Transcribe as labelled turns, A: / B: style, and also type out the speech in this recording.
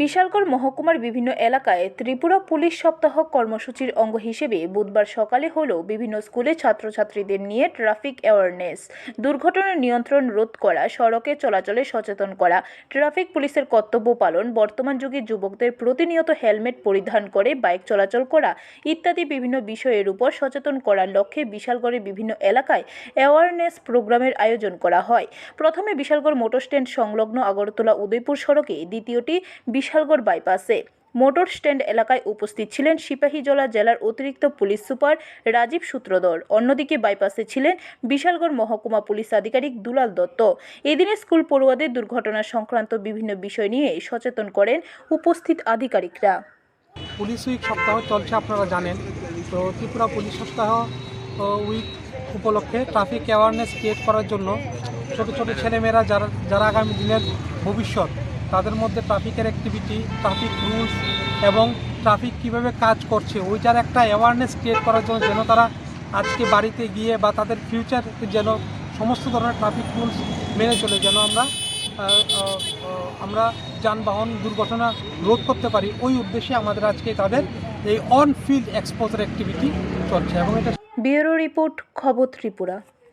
A: বিশালগড় মহকুমার বিভিন্ন এলাকায় ত্রিপুরা পুলিশ সপ্তাহ কর্মসূচির অঙ্গ হিসেবে বুধবার সকালে হল বিভিন্ন স্কুলে ছাত্রছাত্রীদের নিয়ে ট্রাফিক অ্যাওয়ারনেস, দুর্ঘটনা নিয়ন্ত্রণ রোধ করা, সড়কে চলাচলে সচেতন করা, ট্রাফিক পুলিশের কর্তব্য পালন, বর্তমান যুগে যুবকদের প্রতিনিয়ত হেলমেট পরিধান করে, বাইক চলাচল করা ইত্যাদি বিভিন্ন বিষয়ের উপর সচেতন করার লক্ষ্যে বিশালগড়ের বিভিন্ন এলাকায় অ্যাওয়ারনেস প্রোগ্রামের আয়োজন করা হয়। প্রথমে বিশালগড় মোটর স্ট্যান্ড সংলগ্ন আগরতলা উদয়পুর সড়কে, দ্বিতীয়টি বিশালগড় বাইপাসে। মোটর স্ট্যান্ড এলাকায় উপস্থিত ছিলেন সিপাহীজলা জেলার অতিরিক্ত পুলিশ সুপার রাজীব সূত্রধর। অন্যদিকে বাইপাসে ছিলেন বিশালগড় মহকুমা পুলিশ আধিকারিক দুলাল দত্ত। এদিনে স্কুল পড়ুয়াদের দুর্ঘটনা সংক্রান্ত বিভিন্ন বিষয় নিয়ে সচেতন করেন উপস্থিত আধিকারিকরা।
B: পুলিশ উইক সপ্তাহ চলছে আপনারা জানেন। তো ত্রিপুরা পুলিশ সপ্তাহ উইক উপলক্ষে ট্রাফিক অ্যাওয়ারনেস ক্রিয়েট করার জন্য ছোট ছোট ছেলেমেয়েরা যারা যারা আগামী দিনের ভবিষ্যৎ তাদের মধ্যে ট্রাফিকের অ্যাক্টিভিটি ট্রাফিক রুলস এবং ট্রাফিক কীভাবে কাজ করছে, ওইটার একটা অ্যাওয়ারনেস ক্রিয়েট করার জন্য যেন তারা আজকে বাড়িতে গিয়ে বা তাদের ফিউচার যেন সমস্ত ধরনের ট্রাফিক রুলস মেনে চলে, যেন আমরা আমরা যানবাহন দুর্ঘটনা রোধ করতে পারি। ওই উদ্দেশ্যে আমাদের আজকে তাদের এই অন ফিল্ড এক্সপোজার অ্যাক্টিভিটি চলছে এবং এটা
A: ব্যুরো রিপোর্ট খবর ত্রিপুরা।